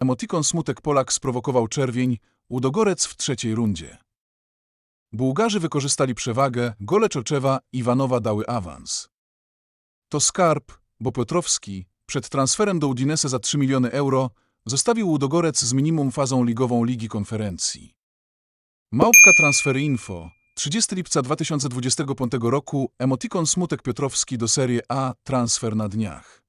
Emotikon Smutek Polak sprowokował czerwień, Łudogorec w trzeciej rundzie. Bułgarzy wykorzystali przewagę, gole Czoczewa i Iwanowa dały awans. To skarb, bo Piotrowski, przed transferem do Udinese za 3 miliony euro, zostawił Łudogorec z minimum fazą ligową Ligi Konferencji. Małpka Transfery Info 30 lipca 2025 roku Emotikon Smutek Piotrowski do Serie A Transfer na dniach.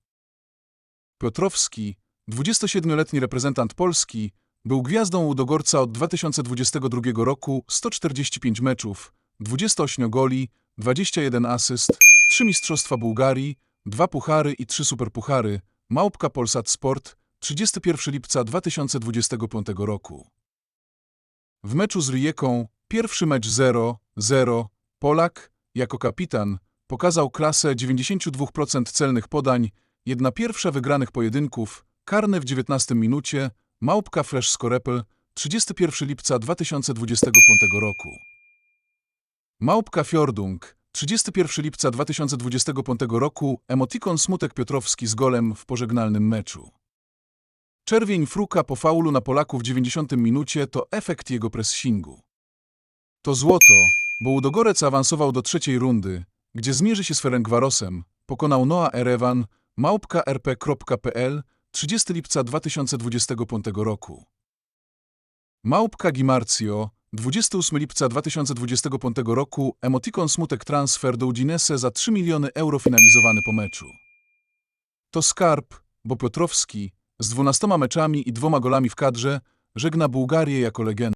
Piotrowski, 27-letni reprezentant Polski, był gwiazdą Łudogorca od 2022 roku 145 meczów, 28 goli, 21 asyst, 3 Mistrzostwa Bułgarii, 2 puchary i 3 superpuchary, Małpka Polsat Sport, 31 lipca 2025 roku. W meczu z Rijeką, pierwszy mecz 0-0, Polak, jako kapitan, pokazał klasę 92% celnych podań, jedna pierwsza wygranych pojedynków, karny w 19 minucie, Małpka Fresh Skorepel, 31 lipca 2025 roku. Małpka Fjordung, 31 lipca 2025 roku, emotikon Smutek Piotrowski z golem w pożegnalnym meczu. Czerwień Fruka po faulu na Polaku w 90 minucie to efekt jego pressingu. To złoto, bo Łudogorec awansował do trzeciej rundy, gdzie zmierzy się z Ferencvarosem, pokonał Noa Erewan, małpka rp.pl 30 lipca 2025 roku. Małpka Gimarcio 28 lipca 2025 roku emotikon Smutek Transfer do Udinese za 3 miliony euro finalizowany po meczu. To skarb, bo Piotrowski z 12 meczami i dwoma golami w kadrze żegna Bułgarię jako legendę.